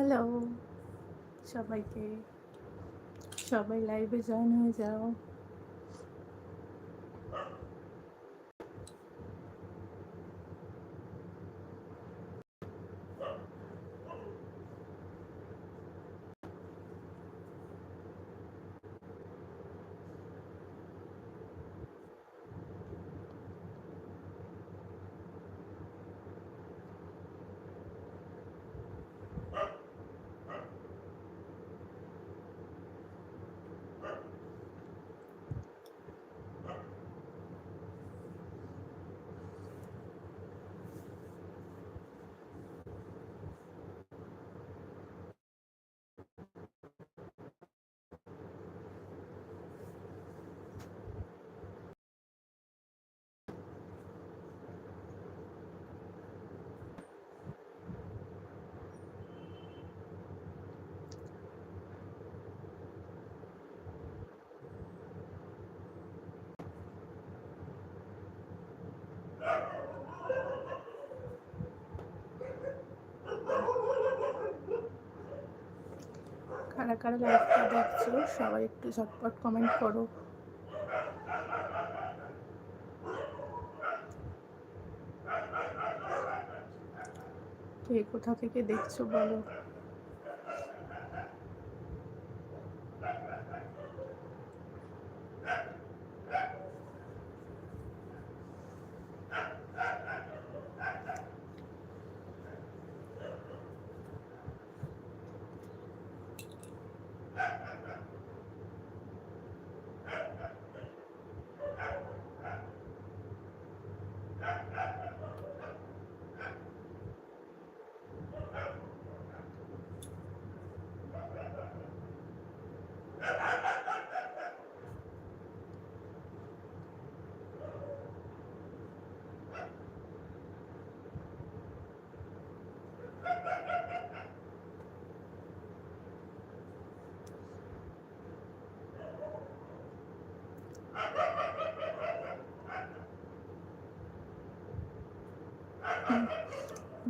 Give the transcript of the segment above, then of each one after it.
Hello. সবাইকে সবাই লাইভে জয়েন হয়ে যাও। কারা কারা লাইভটা দেখছ সবাই একটু ঝটপট কমেন্ট করো। কে কোথা থেকে দেখছ বলো?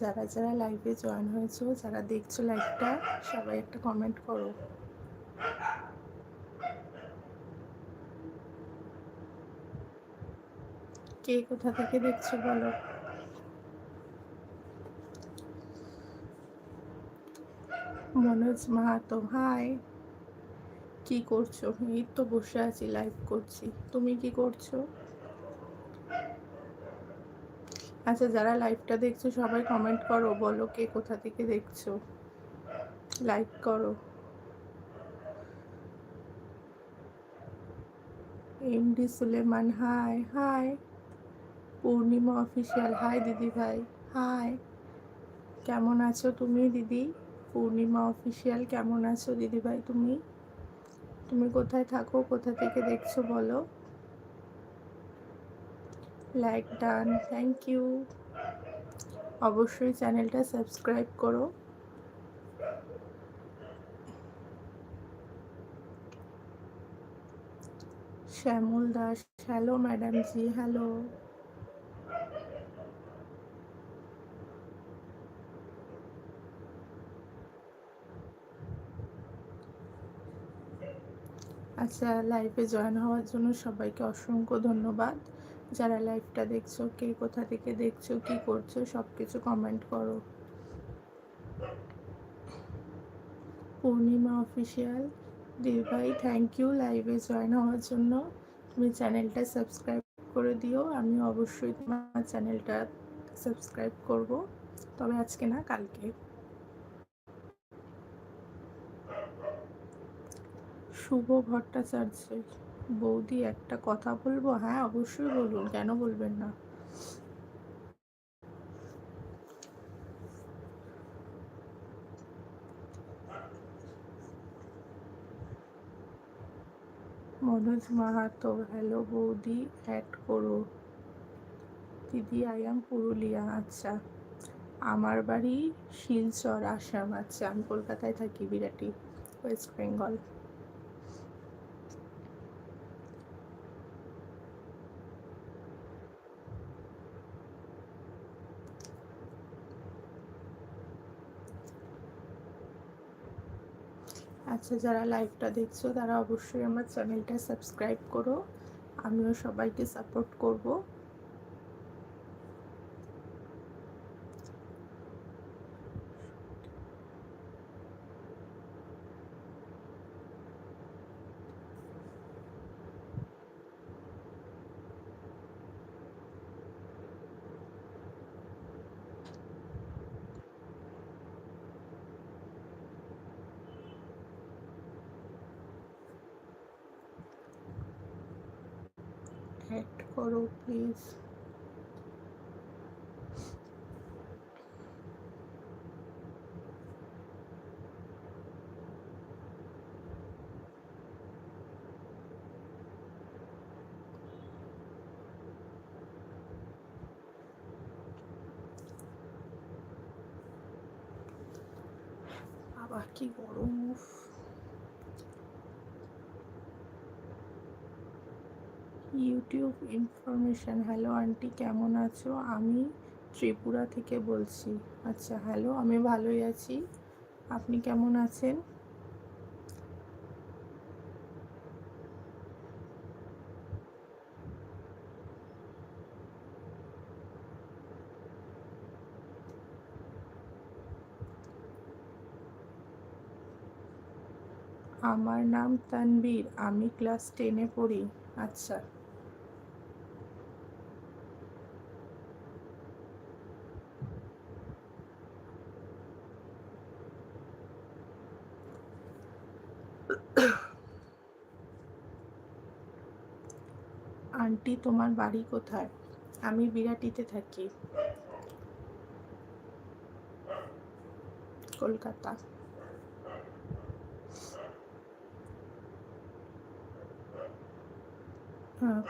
যারা যারা লাইভে জয়েন হয়েছো, যারা দেখছ লাইভটা সবাই একটা কমেন্ট করো। কে কোথা থেকে দেখছ বলো? মনোজ মাহাতো হাই কি করছ? এই তো বসে আছি লাইভ করছি। তুমি কি করছ? আচ্ছা যারা লাইভটা দেখছ, সবাই কমেন্ট করো, বলো কে কোথা থেকে দেখছ। লাইক করো। MD Suleman hi hi Purnima official hi দিদি ভাই হাই কেমন আছো তুমি, দিদি? পূর্ণিমা অফিসিয়াল কেমন আছো দিদি ভাই, তুমি? তুমি কোথায় থাকো, কোথা থেকে দেখছ, বলো। Like done, thank you. অবশ্যই চ্যানেলটা সাবস্ক্রাইব করো। Shyamal Das, hello madam ji, hello. আচ্ছা লাইভে জয়েন হওয়ার জন্য সবাইকে অসংখ্য ধন্যবাদ। যারা লাইভটা দেখছ, কে কোথা থেকে দেখছ, কি করছ সব কিছু কমেন্ট করো। পূর্ণিমা অফিসিয়াল দিদিভাই থ্যাংক ইউ লাইভে জয়েন হওয়ার জন্য। তুমি চ্যানেলটা সাবস্ক্রাইব করে দিও। আমি অবশ্যই তোমার চ্যানেলটা সাবস্ক্রাইব করব। তবে আজকে না, কালকে। শুভ ভট্টাচার্য বৌদি একটা কথা বলব? হ্যাঁ অবশ্যই বলুন, কেন বলবেন না? মনোজ মাহাতো, হ্যালো বৌদি অ্যাড করো। দিদি আই এম পুরুলিয়া আচ্ছা। আমার বাড়ি শিলচর, আসাম আচ্ছা। আমি কলকাতায় থাকি, বিরাটি, ওয়েস্ট বেঙ্গল। আচ্ছা যারা লাইভটা দেখছ তারা অবশ্যই আমার চ্যানেলটা সাবস্ক্রাইব করো। আমিও সবাইকে সাপোর্ট করব। অ্যাড করো প্লিজ বাবা কি গরম উফ। ইউটিউব ইনফরমেশন হ্যালো আন্টি কেমন আছো? আমি ত্রিপুরা থেকে বলছি। আচ্ছা হ্যালো আমি ভালোই আছি। আপনি কেমন আছেন? আমার নাম তানবীর আমি ক্লাস টেনে পড়ি। আচ্ছা। আন্টি তোমার বাড়ি কোথায়? আমি বিরাটিতে থাকি। কলকাতা।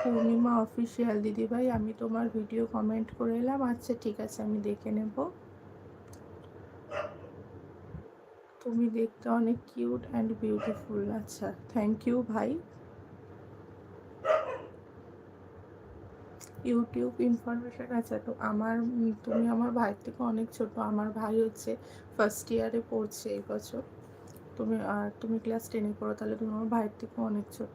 পূর্ণিমা অফিসিয়াল দিদিভাই, আমি তোমার ভিডিও কমেন্ট করে এলাম। আচ্ছা ঠিক আছে, আমি দেখে নেব। তুমি দেখতে অনেক কিউট অ্যান্ড বিউটিফুল আচ্ছা থ্যাংক ইউ ভাই। ইউটিউব ইনফরমেশন আছে। তো আমার তুমি আমার ভাইয়ের থেকে অনেক ছোট। আমার ভাই হচ্ছে ফার্স্ট ইয়ারে পড়ছে এই বছর। তুমি আর তুমি ক্লাস টেনে পড়ো তাহলে তুমি আমার ভাইয়ের থেকে অনেক ছোট।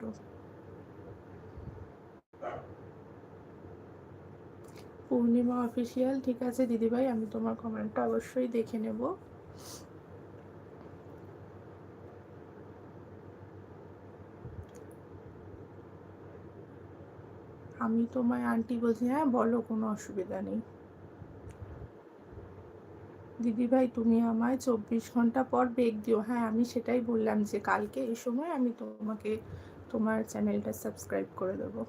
পূর্ণিমা অফিসিয়াল ঠিক আছে? দিদিভাই আমি তোমার কমেন্টটা অবশ্যই দেখে নেব। আমি তোমায় আন্টি বলছি হ্যাঁ বলো, কোনো অসুবিধা নেই। দিদিভাই, তুমি আমায় চব্বিশ ঘণ্টা পর বেগ দিও। হ্যাঁ আমি সেটাই বললাম যে কালকে এই সময় আমি তোমাকে, তোমার চ্যানেলটা সাবস্ক্রাইব করে দেবো।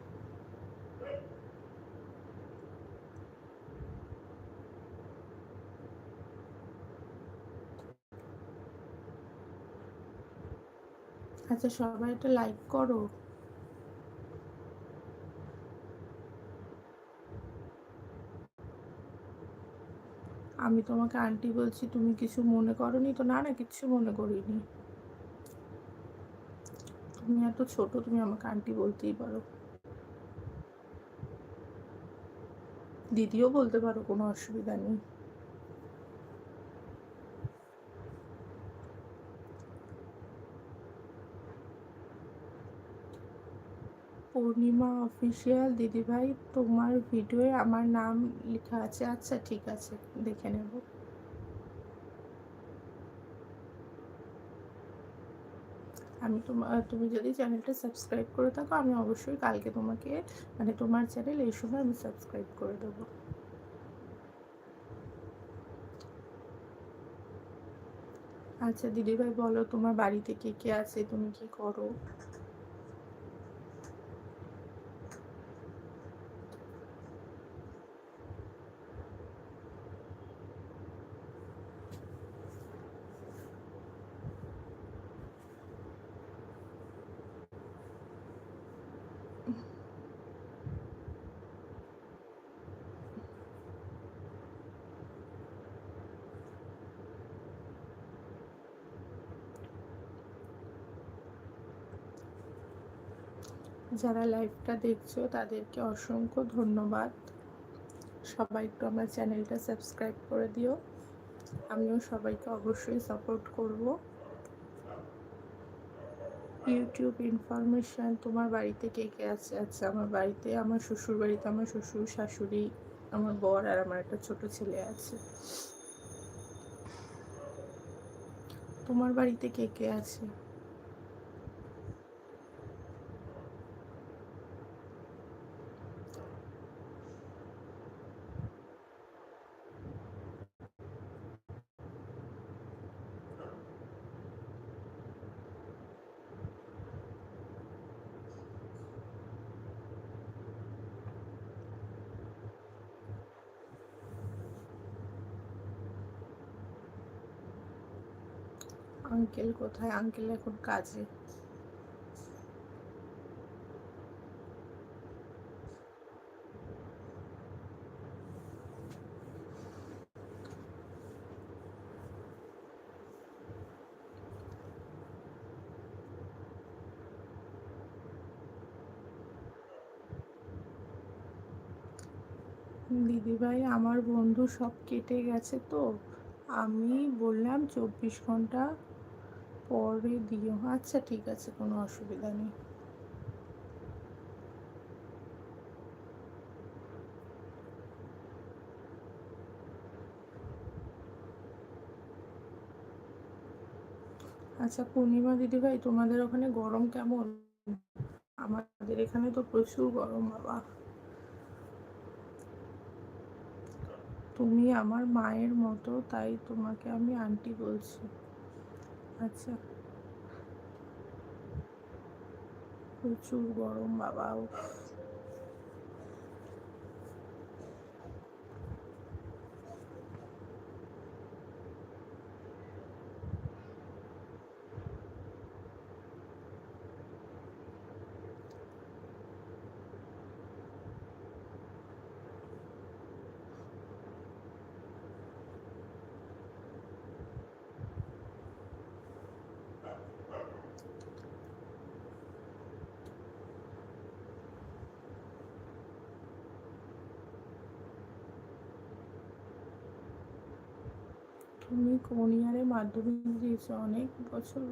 আচ্ছা সবাই একটা লাইক করো। আমি তোমাকে আন্টি বলছি, তুমি কিছু মনে করনি তো? না না কিছু মনে করিনি। তুমি এত ছোট, তুমি আমাকে আন্টি বলতেই পারো। দিদিও বলতে পারো, কোনো অসুবিধা নেই। পূর্ণিমা অফিসিয়াল দিদিভাই, তোমার ভিডিওয়ে আমার নাম লেখা আছে। আচ্ছা ঠিক আছে, দেখে নেব। আমি তোমার তুমি যদি চ্যানেলটা সাবস্ক্রাইব করে থাকো, আমি অবশ্যই কালকে তোমাকে মানে তোমার চ্যানেল এই সময় আমি সাবস্ক্রাইব করে দেবো। আচ্ছা দিদিভাই বলো, তোমার বাড়িতে কে কে আছে? তুমি কি করো? যারা লাইভটা দেখছ, তাদেরকে অসংখ্য ধন্যবাদ। সবাই একটু আমার চ্যানেলটা সাবস্ক্রাইব করে দিও। আমিও সবাইকে অবশ্যই সাপোর্ট করব। ইউটিউব ইনফরমেশন তোমার বাড়িতে কে কে আছে? আচ্ছা আমার বাড়িতে আমার শ্বশুর বাড়িতে আমার শ্বশুর, শাশুড়ি, আমার বর আর আমার একটা ছোট ছেলে আছে। তোমার বাড়িতে কে কে আছে আঙ্কেল কোথায় আঙ্কেল এখন কাজে। দিদিভাই, আমার বন্ধু সব কেটে গেছে তো। আমি বললাম, চব্বিশ ঘণ্টা পরে দিও। আচ্ছা ঠিক আছে, কোনো অসুবিধা নেই। আচ্ছা পূর্ণিমা দিদিভাই, তোমাদের ওখানে গরম কেমন? আমাদের এখানে তো প্রচুর গরম, বাবা। তুমি আমার মায়ের মতো, তাই তোমাকে আমি আন্টি বলছি। আচ্ছা। প্রচুর গরম বাবা উফ। তুমি কোন ইয়ারে মাধ্যমিক দিয়েছ অনেক বছর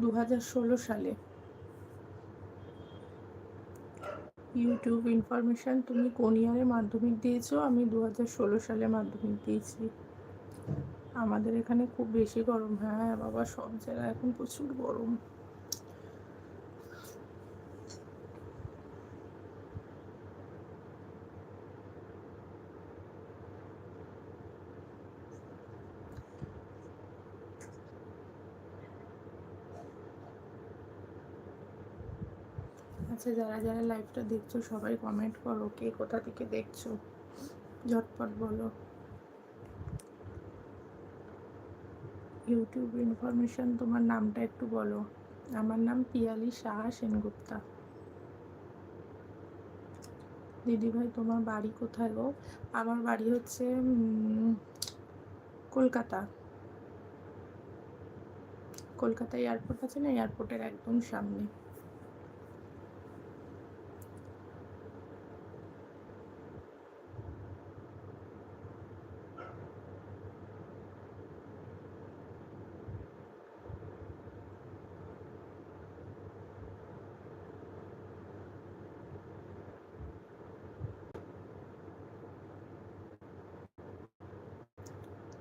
দু হাজার ষোলো সালে। ইউটিউব ইনফরমেশন তুমি কোন ইয়ারে মাধ্যমিক দিয়েছ? আমি দু হাজার ষোলো সালে মাধ্যমিক দিয়েছি। আমাদের এখানে খুব বেশি গরম হ্যাঁ বাবা, সব জায়গায় এখন প্রচুর গরম। আচ্ছা যারা যারা লাইভটা দেখছ, সবাই কমেন্ট করো কে কোথা থেকে দেখছ। ঝটপট বলো। ইউটিউব ইনফরমেশন তোমার নামটা একটু বলো। আমার নাম পিয়ালি সাহা সেনগুপ্তা। দিদিভাই, তোমার বাড়ি কোথায় গো? আমার বাড়ি হচ্ছে কলকাতা। কলকাতা এয়ারপোর্ট আছে না? এয়ারপোর্টের একদম সামনে।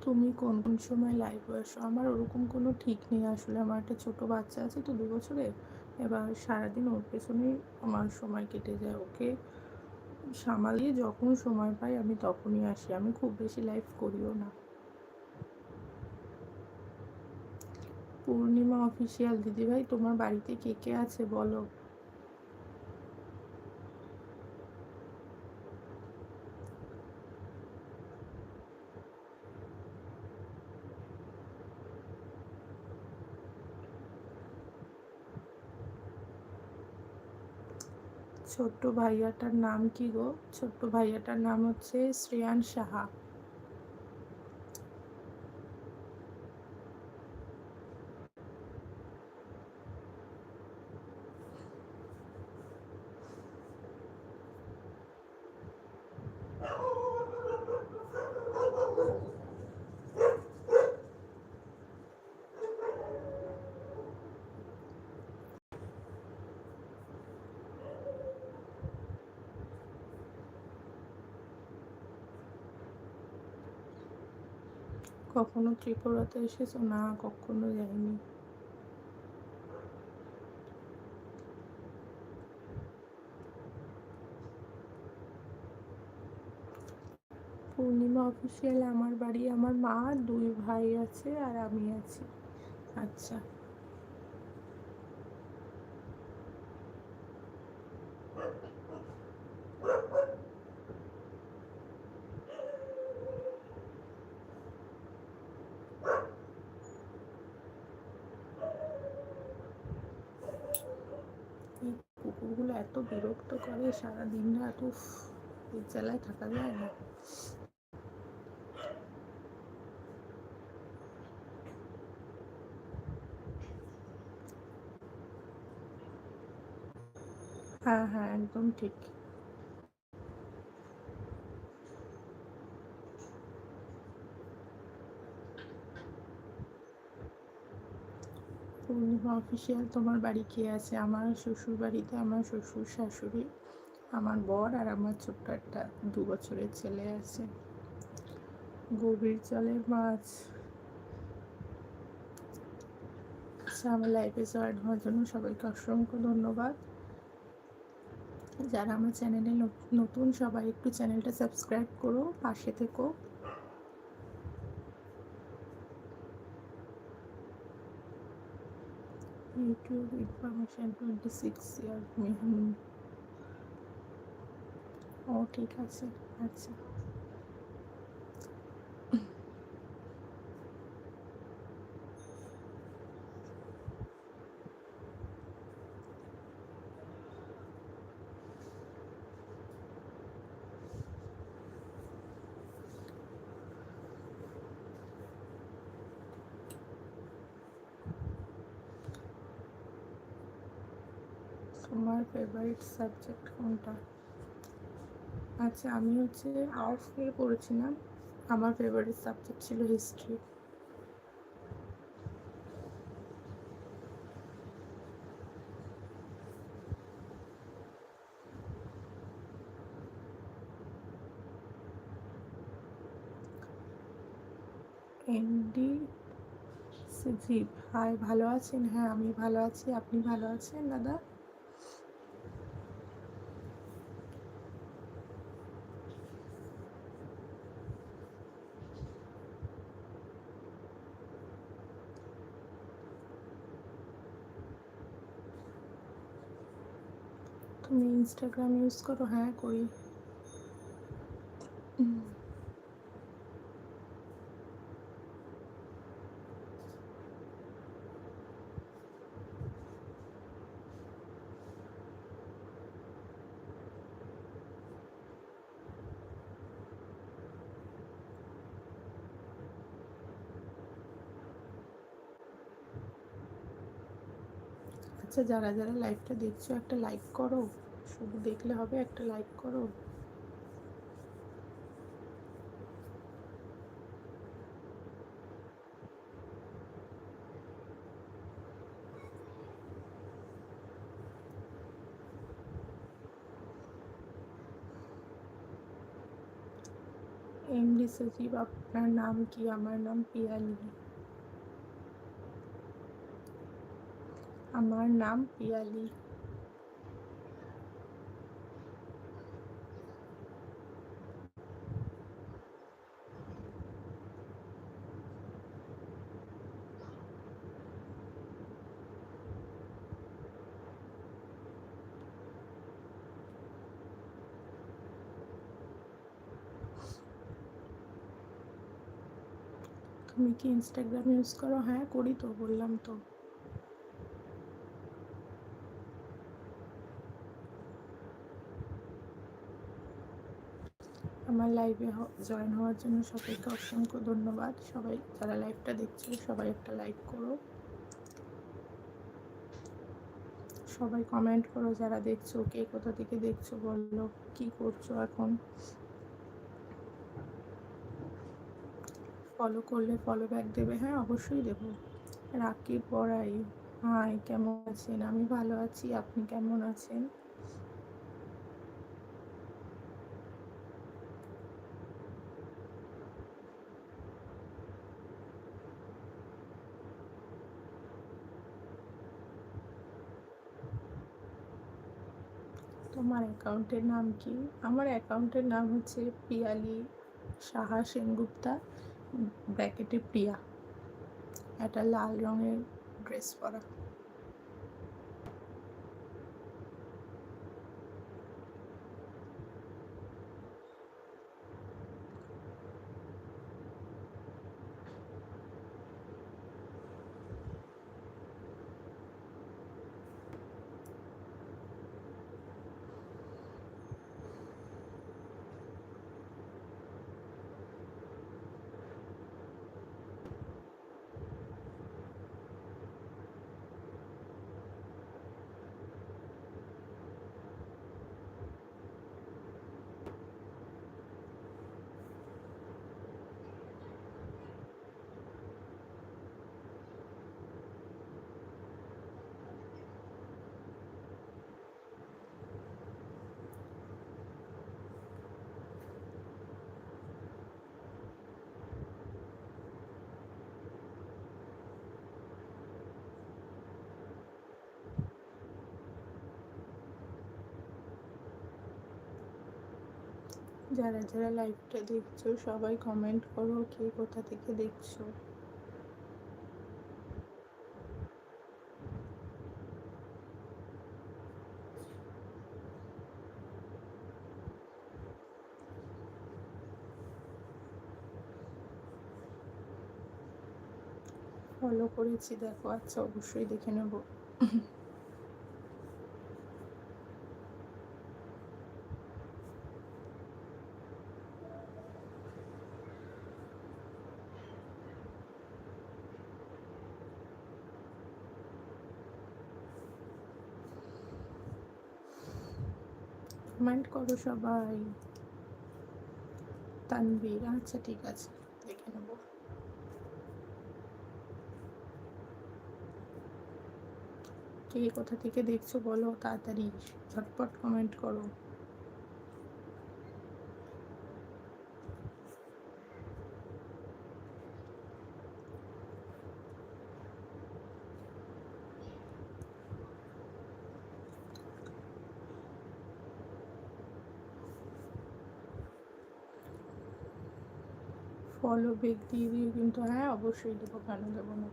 তুমি কোন কোন সময় লাইভ আসো? আমার ওরকম কোনো ঠিক নেই আসলে। আমার একটা ছোট বাচ্চা আছে তো দু বছরের। এবার সারাদিন ওর পেছনেই আমার সময় কেটে যায়। ওকে সামালিয়ে যখন সময় পাই আমি তখনই আসি। আমি খুব বেশি লাইভ করিও না। পূর্ণিমা অফিসিয়াল দিদিভাই, তোমার বাড়িতে কে কে আছে বলো? ছোট্ট ভাইয়াটার নাম কি গো? ছোট্ট ভাইয়াটার নাম হচ্ছে শ্রেয়ান সাহা। কখনো ত্রিপুরাতে এসেছ? না, কখনো যাইনি। পূর্ণিমা অফিসিয়াল আমার বাড়ি, আমার মা, দুই ভাই আছে আর আমি আছি। আচ্ছা এই কুকুরগুলো এত বিরক্ত করে সারা দিন রাত, উফ জ্বালায় থাকা যায় না। হ্যাঁ হ্যাঁ একদম ঠিক। পূর্ণিমা অফিসিয়াল। তোমার বাড়ি কে আছে? আমার শ্বশুর বাড়িতে আমার শ্বশুর শাশুড়ি, আমার বর আর আমার ছোট্ট একটা দু বছরের ছেলে আছে। গভীর জলের মাছ। আচ্ছা আমার লাইফে জয়েন হওয়ার জন্য সবাইকে অসংখ্য ধন্যবাদ। যারা আমার চ্যানেলে নতুন সবাই একটু চ্যানেলটা সাবস্ক্রাইব করো, পাশে থেকো। YouTube information twenty six year মেহম ও ঠিক আছে আচ্ছা তোমার ফেভারিট সাবজেক্ট কোনটা? আচ্ছা আমি হচ্ছে আর্টস নিয়ে পড়েছিলাম। আমার ফেভারিট সাবজেক্ট ছিল হিস্ট্রি এনডি সজীব হাই ভালো আছেন? হ্যাঁ আমি ভালো আছি। আপনি ভালো আছেন, দাদা? তুমি ইনস্টাগ্রাম ইউজ করো হ্যাঁ করি আচ্ছা যারা যারা লাইভটা দেখছ একটা লাইক করো শুধু দেখলে হবে, একটা লাইক করো। এমডি সজীব, আপনার নাম কি? আমার নাম পিয়ালি। আমার নাম পিয়ালি। কি ইনস্টাগ্রাম ইউজ করো? হ্যাঁ করি তো, বললাম তো। আমার লাইভে জয়েন হওয়ার জন্য সবাইকে অসংখ্য ধন্যবাদ। সবাই যারা লাইভটা দেখছ, সবাই একটা লাইক করো। সবাই কমেন্ট করো, যারা দেখছ, কে কোথা থেকে দেখছ বলল কি করছ এখন? ফলো করলে ফলো ব্যাক দেবে? হ্যাঁ অবশ্যই দেব। রাকিব পড়াই। হাই, কেমন আছেন? আমি ভালো আছি। আপনি কেমন আছেন? তোমার অ্যাকাউন্টের নাম কি? আমার অ্যাকাউন্টের নাম হচ্ছে পিয়ালি সাহা সেনগুপ্তা। ব্র্যাকেটে প্রিয়া। একটা লাল রঙের ড্রেস পরা। যারা যারা লাইভটা দেখছ, সবাই কমেন্ট করো কে কোথা থেকে দেখছ। ফলো করেছি, দেখো আচ্ছা অবশ্যই দেখে নেব। কমেন্ট করো সবাই। তানবীর আচ্ছা ঠিক আছে, দেখে নেব। কে কোথা থেকে দেখছ বলো তাড়াতাড়ি, ঝটপট কমেন্ট করো। ফলো বেগ দিয়ে কিন্তু হ্যাঁ অবশ্যই দেবো কেন দেবো না?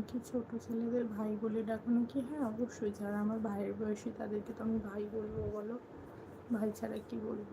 কি ছোট ছেলেদের ভাই বলে ডাকানো কি হ্যাঁ অবশ্যই। যারা আমার ভাইয়ের বয়সী তাদেরকে তো আমি ভাই বলব, বলো। ভাই ছাড়া কি বলব?